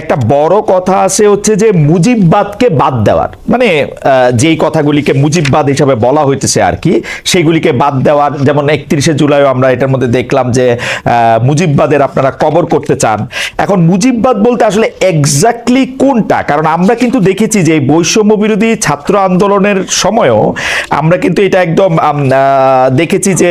একটা বড় কথা আছে হচ্ছে যে মুজিববাদকে বাদ দেওয়ার। মানে যেই কথাগুলিকে মুজিববাদ হিসাবে বলা হইতেছে আর কি সেগুলিকে বাদ দেওয়ার, যেমন একত্রিশে জুলাইও আমরা এটার মধ্যে দেখলাম যে মুজিববাদের আপনারা কবর করতে চান। এখন মুজিববাদ বলতে আসলে এক্স্যাক্টলি কোনটা? কারণ আমরা কিন্তু দেখেছি যে বৈষম্য বিরোধী ছাত্র আন্দোলনের সময়ও আমরা কিন্তু এটা একদম দেখেছি যে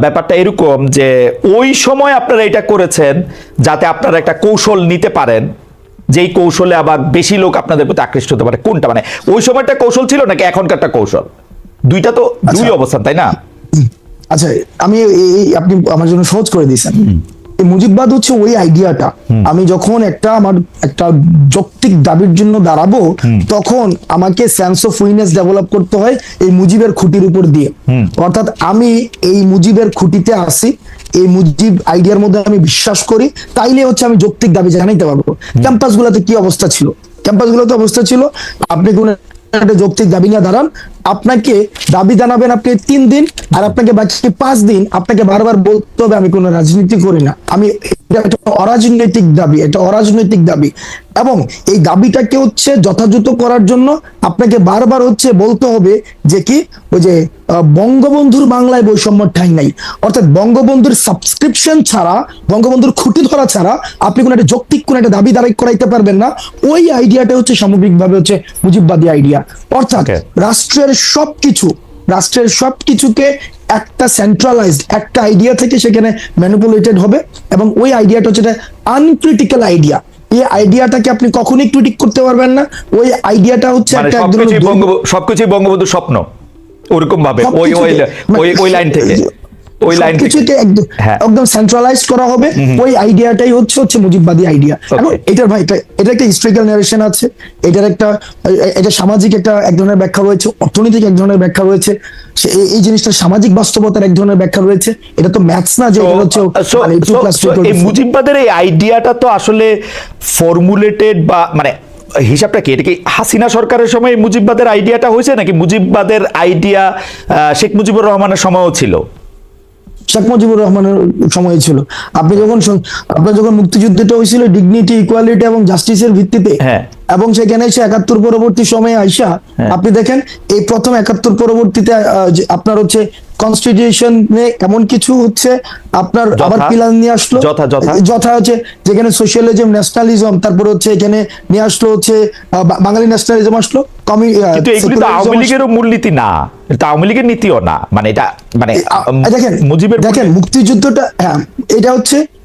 ব্যাপারটা এরকম যে ওই সময় আপনারা এটা করেছেন যাতে আপনারা একটা কৌশল নিতে পারেন। যেই কৌশলে আবার বেশি লোক আপনাদের প্রতি আকৃষ্ট হতে পারে। কোনটা মানে? ওই সময়টা কৌশল ছিল নাকি এখনকারটা কৌশল? দুইটা তো দুই আচ্ছা। অবস্থান তাই না? আচ্ছা আমি আপনি আমার জন্য সহজ করে দিয়েছেন। এই মুজিববাদ হচ্ছে ওই আইডিয়াটা। আমি যখন একটা আমার একটা যৌক্তিক দাবির জন্য দাঁড়াবো তখন আমাকে সেন্স অফ উইনেস ডেভেলপ করতে হয় এই মুজিবের খুঁটির উপর দিয়ে। অর্থাৎ আমি এই মুজিবের খুঁটিতে আসি এই মুজিব আইডিয়ার মধ্যে আমি বিশ্বাস করি তাইলে হচ্ছে আমি যৌক্তিক দাবি জানাইতে পারব। ক্যাম্পাস গুলোতে কি অবস্থা ছিল? ক্যাম্পাস গুলোতে অবস্থা ছিল আপনি কোন একটা যৌক্তিক দাবি নিয়ে দাঁড়ান, আপনাকে দাবি জানাবেন আপনি তিন দিন, আর আপনাকে বাকি পাঁচ দিন আপনাকে বারবার বলতে হবে, আমি কোনো রাজনীতি করি না। আমি এটা অরাজনৈতিক দাবি এটা অরাজনৈতিক দাবি। এবং এই দাবিটাকে হচ্ছে যথাযথ করার জন্য আপনাকে বারবার হচ্ছে বলতে হবে যে কি? ওই যে বঙ্গবন্ধুর বাংলায় বৈষম্য ঠাঁই নাই। অর্থাৎ বঙ্গবন্ধুর সাবস্ক্রিপশন ছাড়া বঙ্গবন্ধুর খুঁটি ধরা ছাড়া আপনি কোনো একটা যৌক্তিক কোনো একটা দাবি দাঁড়াই করাইতে পারবেন না। ওই আইডিয়াটা হচ্ছে সামগ্রিকভাবে হচ্ছে মুজিববাদী আইডিয়া অর্থাৎ. রাষ্ট্রের সবকিছু রাষ্ট্রের সব কিছুকে একটা সেন্ট্রালাইজড একটা আইডিয়া থেকে সেখানে ম্যানুপুলেটেড হবে এবং ওই আইডিয়াটা হচ্ছে আনক্রিটিক্যাল আইডিয়া এই আইডিয়াটাকে আপনি কখনোই ক্রিটিক করতে পারবেন না। ওই আইডিয়াটা হচ্ছে মানে একটা সবকিছু বঙ্গবন্ধু স্বপ্ন ওরকম ভাবে ওই ওই ওই ওই লাইন থেকে। ওই লাইন সবকিছুকে একদম হ্যাঁ। একদম সেন্ট্রালাইজ করা হবে। ওই আইডিয়াটাই হচ্ছে হচ্ছে মুজিববাদী আইডিয়া এখন এটার ভাই এটা একটা হিস্ট্রিক্যাল নারেশন আছে। এটার একটা এটা সামাজিক একটা এক ধরনের ব্যাখ্যা রয়েছে। অর্থনৈতিক এক ধরনের ব্যাখ্যা রয়েছে। এই- জিনিসটা সামাজিক বাস্তবতার এক ধরনের ব্যাখ্যা রয়েছে। এটা তো ম্যাথস না যে হচ্ছে মানে এই মুজিববাদের এই আইডিয়াটা তো আসলে ফর্মুলেটেড বা মানে হিসাবটা কি? এটা কি হাসিনা সরকারের সময় মুজিববাদের আইডিয়াটা হয়েছে নাকি মুজিববাদের আইডিয়া শেখ মুজিবুর রহমানের সময়ও ছিল? শেখ মুজিবুর রহমানের সময় ছিল আপনি যখন আপনার যখন মুক্তিযুদ্ধটা হয়েছিল ডিগনিটি ইকুয়ালিটি এবং জাস্টিসের ভিত্তিতে হ্যাঁ। এবং সেখানে এসে একাত্তর পরবর্তী সময়ে আইসা আপনি দেখেন এই প্রথম একাত্তর পরবর্তীতে আপনার হচ্ছে কনস্টিটিউশন এমন কিছু হচ্ছে? আপনার? আবার পিলার নিয়ে আসলো? যথা, হচ্ছে যেখানে সোশ্যালিজম ন্যাশনালিজম তারপর হচ্ছে এখানে নিয়ে আসলো হচ্ছে বাঙালি ন্যাশনালিজম আসলো। কিন্তু এগুলি তো আওয়ামী। লীগেরও মূলনীতি না। এটা আওয়ামী লীগের নীতিও না। মানে এটা মানে দেখেন মুজিবের দেখেন মুক্তিযুদ্ধটা হ্যাঁ এটা হচ্ছে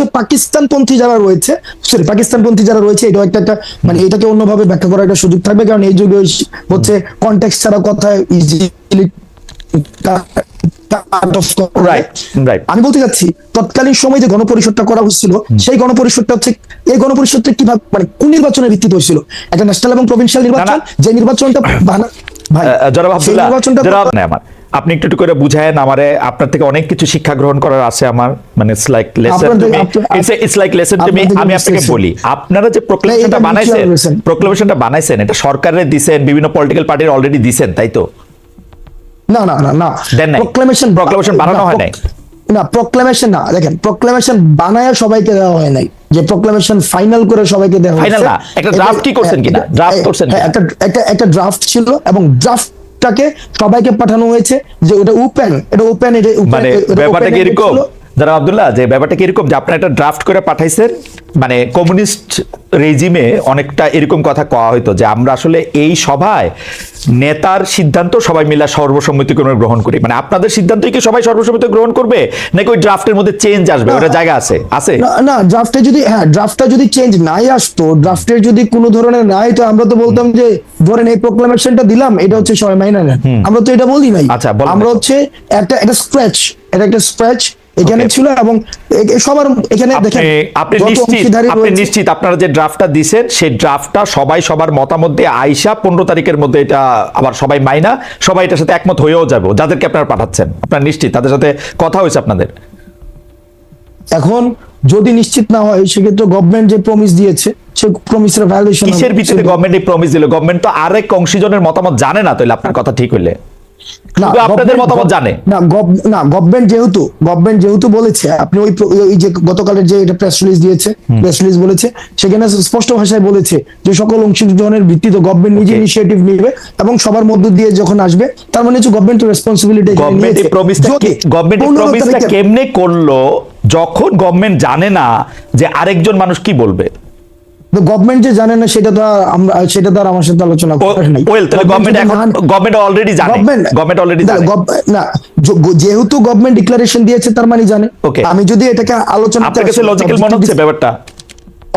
হচ্ছে পাকিস্তানপন্থী যারা রয়েছে সরি পাকিস্তানপন্থী যারা রয়েছে এটা একটা একটা মানে এটাকে অন্যভাবে ব্যাখ্যা করার একটা সুযোগ থাকবে কারণ এই যুগে হচ্ছে কন্টেক্সট ছাড়া কথা ইজিলি. আমি বলতে যাচ্ছি তৎকালীন সময় যে গণপরিষদটা করা হচ্ছিল সেই গণপরিষদটা হচ্ছে এই গণপরিষদটা কীভাবে মানে কোন নির্বাচনের ভিত্তিতে হয়েছিল? একটা ন্যাশনাল এবং প্রভিনশিয়াল নির্বাচন যে নির্বাচনটা ভাই জনাব আব্দুল্লাহ নির্বাচনটা আমার। আপনি একটু করে বুঝায়েন আমারে আপনার থেকে অনেক কিছু শিক্ষা গ্রহণ করার আছে আমার মানে it's like lesson to me it's like lesson to me আমি আপনাকে বলি আপনারা যে প্রোক্লেমেশনটা বানাইছেন। প্রোক্লেমেশনটা বানাইছেন এটা সরকারের দিছেন বিভিন্ন পলিটিক্যাল পার্টির অলরেডি দিছেন তাই তো না না না না দেন নাই। প্রোক্লেমেশন Proclamation বানানো হয় নাই। না প্রোক্লেমেশন না দেখেন প্রোক্লেমেশন বানায় সবাইকে দেওয়া হয় নাই যে প্রোক্লেমেশন ফাইনাল করে সবাইকে দেওয়া Final না, একটা draft কি করছেন কিনা? ড্রাফট করছেন হ্যাঁ, একটা একটা একটা ড্রাফট ছিল এবং ড্রাফটটাকে সবাইকে পাঠানো হয়েছে যে ওটা ওপেন এটা ওপেন এটা মানে ব্যাপারটা কি এরকম। যারা আব্দুল্লাহ যে ব্যাপারটা কি এরকম যে আপনারা একটা ড্রাফট করে পাঠাইছেন? মানে কমিউনিস্ট রেজিমে অনেকটা এরকম কথা কওয়া হইতো যে আমরা আসলে এই সভায় নেতার সিদ্ধান্ত সবাই মিলে সর্বসম্মতিক্রমে গ্রহণ করি। মানে আপনাদের সিদ্ধান্তই কি সবাই সর্বসম্মতি গ্রহণ করবে? নাকি ওই ড্রাফটের মধ্যে চেঞ্জ আসবে? ওটা জায়গা আছে? আছে? না না ড্রাফটে যদি হ্যাঁ ড্রাফটটা যদি চেঞ্জ নাই আসতো ড্রাফটের যদি কোনো ধরনের নাই তো আমরা তো বলতাম যে ধরেন এই প্রোক্লামেশনটা দিলাম এটা হচ্ছে সবাই মাইনা আমরা তো এটা বলি নাই। আচ্ছা, আমরা হচ্ছে একটা একটা স্ক্র্যাচ এটা একটা স্ক্র্যাচ এখানে. ছিল এবং সবার এখানে দেখেন আপনি নিশ্চিত আপনি নিশ্চিত আপনারা যে ড্রাফটটা দিছেন সেই ড্রাফটটা সবাই সবার মতামত দিয়ে আইসা পনেরো তারিখের মধ্যে এটা আবার সবাই মাইনা সবাই এটার সাথে একমত হয়েও যাব যাদেরকে আপনারা পাঠাচ্ছেন। আপনারা নিশ্চিত তাদের সাথে কথা হয়েছে আপনাদের? এখন যদি নিশ্চিত না হয় সেক্ষেত্রে গভর্নমেন্ট যে প্রমিস দিয়েছে সে প্রমিসের ভ্যালুয়েশন কিসের ভিত্তিতে গভর্নমেন্ট এই প্রমিস দিল? গভর্নমেন্ট তো আরেক অংশীজনের মতামত জানে না তাহলে আপনার কথা ঠিক হইলে। আপনাদের মতামত জানে। না না গভর্নমেন্ট যেহেতু গভর্নমেন্ট যেহেতু বলেছে আপনি ওই ওই যে গতকালের যে এটা প্রেস রিলিজ দিয়েছে প্রেস রিলিজ বলেছে সেখানে স্পষ্ট ভাষায় বলেছে যে সকল অংশীজনের ভিত্তিতে গভর্নমেন্ট নিজে ইনিশিয়েটিভ নিবে এবং সবার মধ্য দিয়ে যখন আসবে তার মানে হচ্ছে গভর্নমেন্ট রেসপন্সিবিলিটি গভর্নমেন্ট এই প্রমিসটা গভর্নমেন্ট এই প্রমিসটা কেমনে করল যখন গভর্নমেন্ট জানে না যে আরেকজন মানুষ কি বলবে? গভর্নমেন্ট যে জানে না সেটা তো আমরা সেটা তো আর আমার সাথে আলোচনা করার নাই। ওয়েল তাহলে গভর্নমেন্ট এখন গভর্নমেন্ট অলরেডি জানে। গভর্নমেন্ট অলরেডি জানে। না যেহেতু গভর্নমেন্ট ডিক্লারেশন দিয়েছে তার মানে জানে। Okay. আমি যদি এটাকে আলোচনা আপনার কাছে লজিক্যাল মনে হচ্ছে ব্যাপারটা?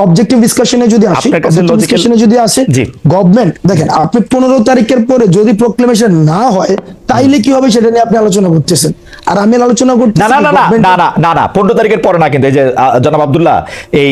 অবজেক্টিভ ডিসকাশনে যদি আসে ডিসকাশনে যদি আসে। গভর্নমেন্ট দেখেন আপনি পনেরো তারিখের পরে যদি প্রোক্লেমেশন না হয় তাইলে কি হবে সেটা নিয়ে আপনি আলোচনা করতেছেন। আর আমি আলোচনা না না না না না না না পনেরো তারিখের পরে না কিন্তু এই যে জনাব আব্দুল্লাহ এই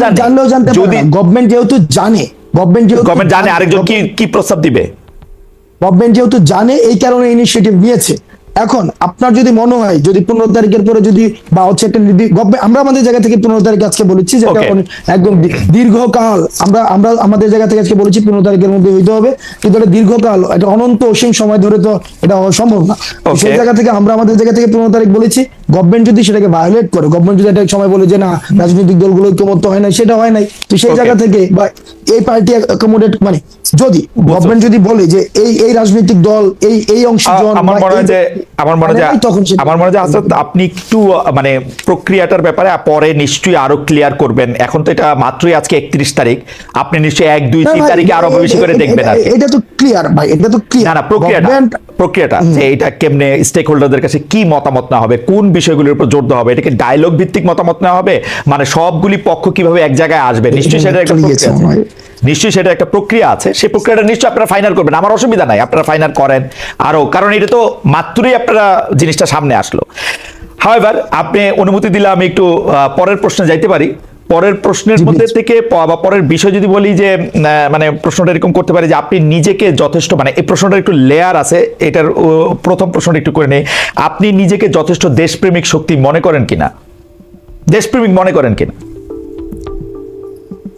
জানলেও জানতে যদি গভর্নমেন্ট যেহেতু জানে গভর্নমেন্ট যেহেতু গভর্নমেন্ট জানে আরেকজন কি কি প্রস্তাব দিবে? গভর্নমেন্ট যেহেতু জানে এই কারণে ইনিশিয়েটিভ নিয়েছে। এখন আপনার যদি মনে হয় যদি পনেরো তারিখের পরে যদি বা হচ্ছে একটা আমরা আমাদের জায়গা থেকে পনেরো তারিখ আজকে বলেছি যে একদম দীর্ঘকাল আমরা আমরা আমাদের জায়গা থেকে আজকে বলেছি পনেরো তারিখের মধ্যে হইতে হবে। কিন্তু এটা দীর্ঘকাল এটা অনন্ত অসীম সময় ধরে তো এটা হওয়া সম্ভব না। সেই জায়গা থেকে আমরা আমাদের জায়গা থেকে পনেরো তারিখ বলেছি গভর্নমেন্ট যদি সেটাকে ভায়োলেট করে গভর্নমেন্ট যদি একটা সময় বলে যে না রাজনৈতিক দলগুলো ঐক্যমত্য হয় না সেটা হয় নাই। তো সেই জায়গা থেকে বা এই পার্টি অ্যাকোমোডেট মানে যদি গভর্নমেন্ট যদি বলে যে এই এই রাজনৈতিক দল এই এই অংশীজন আমার মনে হয় যে আমার মনে হয় তখন আমার মনে হয় যে হাসরত আপনি একটু মানে প্রক্রিয়াটার ব্যাপারে পরে নিশ্চয়ই আরও ক্লিয়ার করবেন। এখন তো এটা মাত্রই আজকে একত্রিশ তারিখ। আপনি নিশ্চয়ই এক দুই না তিন ভাই, তারিখে আরও বেশি করে দেখবেন আর এটা তো ক্লিয়ার ভাই এটা তো না ক্লিয়ার না প্রক্রিয়াটা প্রক্রিয়াটা যে এটা কেমনে স্টেক হোল্ডারদের কাছে কি মতামত না হবে কোন বিষয়গুলোর উপর জোর দেওয়া হবে এটাকে ডায়লগ ভিত্তিক মতামত নেওয়া হবে মানে সবগুলি পক্ষ কীভাবে এক জায়গায় আসবে নিশ্চয়ই সেটা একটা প্রক্রিয়া। নিশ্চয়ই সেটা একটা প্রক্রিয়া আছে। সেই প্রক্রিয়াটা নিশ্চয়ই আপনারা ফাইনাল করবেন। আমার অসুবিধা নাই আপনারা ফাইনাল করেন। আরও কারণ এটা তো মাত্রই আপনারা জিনিসটা সামনে আসলো। হাওয়েভার আপনি অনুমতি দিলে আমি একটু পরের প্রশ্নে যাইতে পারি। পরের প্রশ্নের মধ্যে থেকে বা পরের বিষয় যদি বলি যে আহ, মানে প্রশ্নটা এরকম করতে পারি যে আপনি নিজেকে যথেষ্ট মানে এই প্রশ্নটা একটু লেয়ার আছে এটার প্রথম প্রশ্নটা একটু করে নেই। আপনি নিজেকে যথেষ্ট দেশপ্রেমিক শক্তি মনে করেন কিনা? দেশপ্রেমিক মনে করেন কিনা?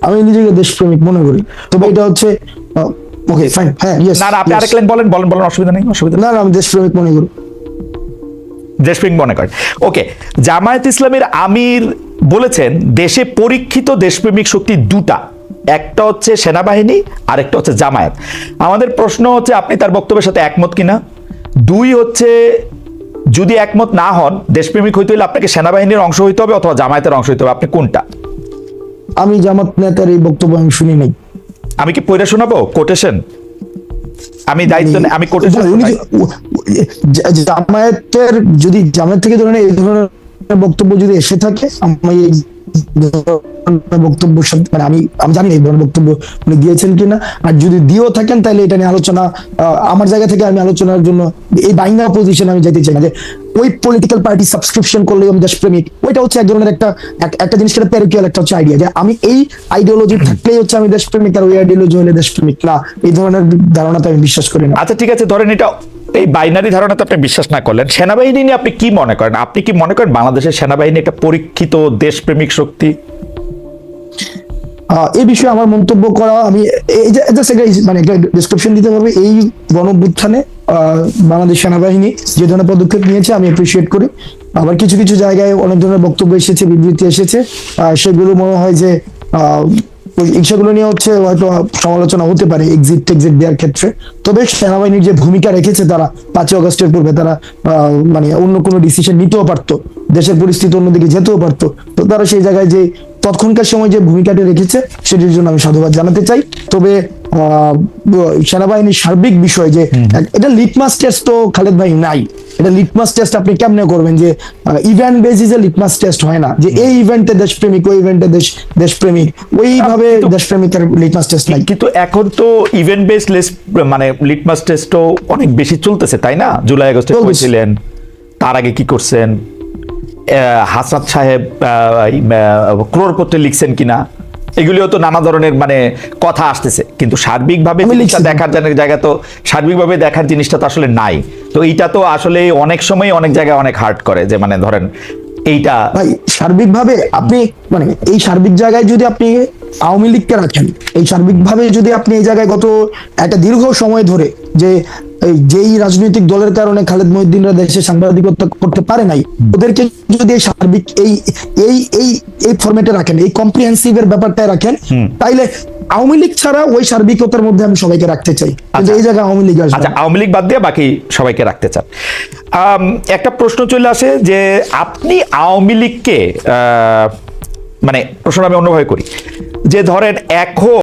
আমি নিজেকে দেশপ্রেমিক মনে করি। তবে এটা হচ্ছে ওকে ফাইন হ্যাঁ ইয়েস না না আপনি আরেক লাইন বলেন বলেন বলেন অসুবিধা নেই অসুবিধা। না না আমি দেশপ্রেমিক মনে করি। দেশপ্রেমিক মনে করেন। ওকে জামায়াত ইসলামের আমির বলেছেন দেশে পরীক্ষিত দেশপ্রেমিক শক্তি দুটা। একটা হচ্ছে সেনাবাহিনী আরেকটা হচ্ছে জামায়াত। আমাদের প্রশ্ন হচ্ছে আপনি তার বক্তব্যের সাথে একমত কিনা? দুই হচ্ছে যদি একমত না হন দেশপ্রেমিক হইতে হলে আপনাকে সেনাবাহিনীর অংশ হইতে হবে অথবা জামায়াতের অংশ হইতে হবে। আপনি কোনটা? আমি জামাত নেতার এই বক্তব্য আমি শুনি নাই। আমি কি পড়ে শোনাবো? কোটেশন? আমি দায়িত্ব নেই আমি জা- জামায়াতের যদি জামায়াত থেকে ধরেন এই ধরনের বক্তব্য যদি এসে থাকে আমি এই বক্তব্য মানে আমি আমি জানি এই ধরনের বক্তব্য উনি দিয়েছেন কিনা। আর যদি দিয়েও থাকেন তাহলে এটা নিয়ে আলোচনা আমার জায়গা থেকে আমি আলোচনার জন্য এই বাইঙ্গা পজিশন আমি যেতে চাই না যে ওই পলিটিক্যাল পার্টি সাবস্ক্রিপশন করলে আমি দেশপ্রেমিক। ওইটা হচ্ছে এক ধরনের একটা একটা জিনিস একটা প্যারিকুয়াল একটা হচ্ছে আইডিয়া যে আমি এই আইডিওলজি থাকলেই হচ্ছে আমি দেশপ্রেমিক আর ওই আইডিওলজি হলে দেশপ্রেমিক। না, এই ধরনের ধারণাতে আমি বিশ্বাস করি না। আচ্ছা ঠিক আছে, ধরেন এটা এই বাইনারি ধারণাতে আপনি বিশ্বাস না করলেন। সেনাবাহিনী নিয়ে আপনি কি মনে করেন? আপনি কি মনে করেন বাংলাদেশের সেনাবাহিনী একটা পরীক্ষিত দেশপ্রেমিক শক্তি? এই বিষয়ে আমার মন্তব্য করা, আমি মানে একটা ডিসক্রিপশন দিতে পারবে এই গণভ্যুত্থানে বাংলাদেশ সেনাবাহিনী যে ধরনের পদক্ষেপ নিয়েছে, আমি অ্যাপ্রিসিয়েট করি। আবার কিছু কিছু জায়গায় অনেক ধরনের বক্তব্য এসেছে, বিবৃতি এসেছে সেগুলো মনে হয় যে সেগুলো নিয়ে হচ্ছে হয়তো সমালোচনা হতে পারে এক্সিট টেক্সিট দেওয়ার ক্ষেত্রে। তবে সেনাবাহিনীর যে ভূমিকা রেখেছে তারা, পাঁচই অগস্টের পূর্বে তারা মানে অন্য কোনো ডিসিশন নিতেও পারতো, দেশের পরিস্থিতি অন্যদিকে যেতেও পারতো। তো তারা সেই জায়গায় যে তৎক্ষণকার সময় যে ভূমিকাটি রেখেছে সেটির জন্য আমি সাধুবাদ জানাতে চাই। তবে সেনাবাহিনীর সার্বিক বিষয় যে এটা লিটমাস টেস্ট তো খালেদ ভাই নাই। এটা লিটমাস টেস্ট আপনি কেমনে করবেন যে ইভেন্ট বেসিসে লিটমাস টেস্ট হয় না? যে এই ইভেন্টে দেশপ্রেমিক ওই ইভেন্টে দেশ দেশপ্রেমিক ওইভাবে দেশপ্রেমিকের লিটমাস টেস্ট নাই। কিন্তু এখন তো ইভেন্ট বেস লেস মানে লিটমাস টেস্টও অনেক বেশি চলতেছে তাই না? জুলাই আগস্টে। করেছিলেন তার আগে কি করছেন? হাসনাত সাহেব ক্রোরপত্রে লিখছেন কিনা এগুলিও তো নানা ধরনের মানে কথা আসতেছে কিন্তু সার্বিকভাবে জিনিসটা। দেখার জায়গা- জায়গা তো সার্বিকভাবে দেখার জিনিসটা তো আসলে নাই তো এইটা তো আসলে অনেক সময় অনেক জায়গায় অনেক হার্ট করে যে মানে ধরেন এইটা ভাই সার্বিকভাবে আপনি মানে এই সার্বিক জায়গায় যদি আপনি আওয়ামী লীগকে রাখেন এই সার্বিকভাবে যদি আপনি এই জায়গায় গত একটা দীর্ঘ সময় ধরে যে এই যেই রাজনৈতিক দলের কারণে খালেদ মহিউদ্দিনরা দেশে সাংবাদিকতা করতে পারে নাই ওদেরকে যদি এই সার্বিক এই এই এই এই ফরম্যাটে রাখেন এই কম্প্রিহেন্সিভ এর ব্যাপারটায় রাখেন তাইলে আওয়ামী লীগ ছাড়া ওই সার্বিকতার মধ্যে আমি সবাইকে রাখতে চাই। কিন্তু আচ্ছা। এই জায়গায় আওয়ামী লীগ আচ্ছা আওয়ামী লীগ বাদ দিয়ে বাকি সবাইকে রাখতে চান। একটা প্রশ্ন চলে আসে যে আপনি আওয়ামী লীগকে আহ, মানে প্রশ্ন আমি অন্যভাবে করি। যে ধরেন এখন